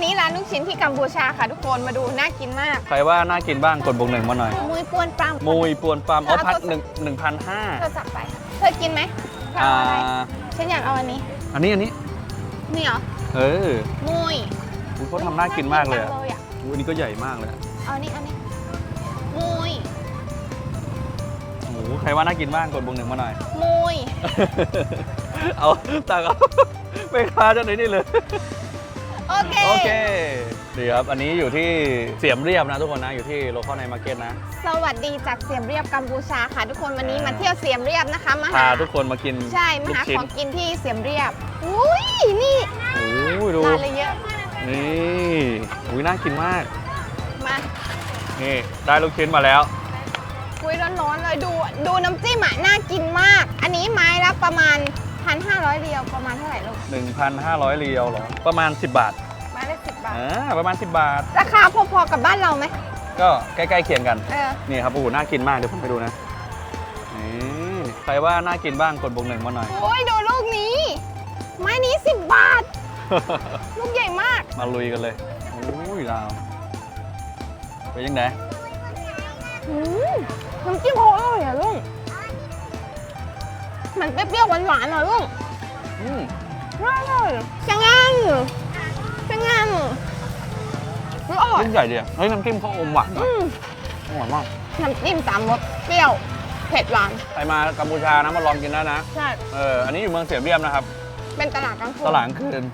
นนี้ร้านลูกชิ้นที่กัมพูชาค่ะทุกคนมาดูน่ากินมาก ใครว่าน่ากินบ้างกดบวกหนึ่งมาหน่อย มุยปวนปลามมุยปวนปามอ๋อเอาพันตัวหนึ่งหนึ่งพันห้าเธอสั่งไปเธอกินไหมเธออ่าเอาอะไรฉันอยากเอาอันนี้ อันนี้อันนี้นี่เหรอเออมุยอุ๊ยเขาทำน่ากินมากเลยอะน่จังอะอุ๊ยอันนี้ก็ใหญ่มากเลยอะเอาอันนี้อันนี้มุยโอ้โหใครว่าน่ากินบ้างกดบวกหนึ่งมาหน่อยมุยเอาตังเอาไปค้าเจ้าไหนนี่เลยโอ เค โอเคดีครับ อันนี้อยู่ที่เสียมเรียบนะทุกคนนะ อยู่ที่โลคอลในมาร์เก็ตนะ สวัสดีจากเสียมเรียบกัมพูชาค่ะ ทุกคนวันนี้อ่ามมาเที่ยวเสียมเรียบนะคะมาพาหาทุกคนมากินใช่มาลูกหาชิ้ขนองกินที่เสียมเรียบอุ้ยนี่โอ้ยดู ร้านอะไรเยอะนี่อุ้ยน่ากินมาก มานี่ ได้ลูกชิ้นมาแล้วอุ้ยร้อนๆเลยดูดูน้ำจิ้มอะน่ากินมาก อันนี้ไม้ละประมาณ 1,500เรียวประมาณเท่าไหร่ลูก1,500เรียวเหรอ ประมาณ 10 บาทไม้ละ สิบบาท อ่าประมาณ 10 บาท ราคาพอๆกับบ้านเราไหมก็ใกล้ๆเคียงกัน เออ นี่ครับโอ้โหน่ากินมากเดี๋ยวผมไปดูนะนี่ใครว่าน่ากินบ้างกดบวกหนึ่งมาหน่อย โอ้ยดูลูกนี้ ไม้นี้10บาท ลูกใหญ่มาก มาลุยกันเลยโอ้ยลาวเป็นยังไงอืมน้ำจิ้มเขาอร่อยอะลุงมันเปรี้ยวๆหวานๆอะลุงอืมอร่อยจังงันจังงันมันอ ร่อยชิ้นใหญ่ดีอะเฮ้ยน้ำจิ้มเขาอมหวานอืมอร่อยมาก น้ำจิ้มสามรสเปรี้ยวเผ็ดหวานใครมากัมพูชานะมาลองกินได้นะ ใช่ เออ อันนี้อยู่เมืองเสียมเรียบนะครับ เป็นตลาดกลางคืน ตลาดกลางคืน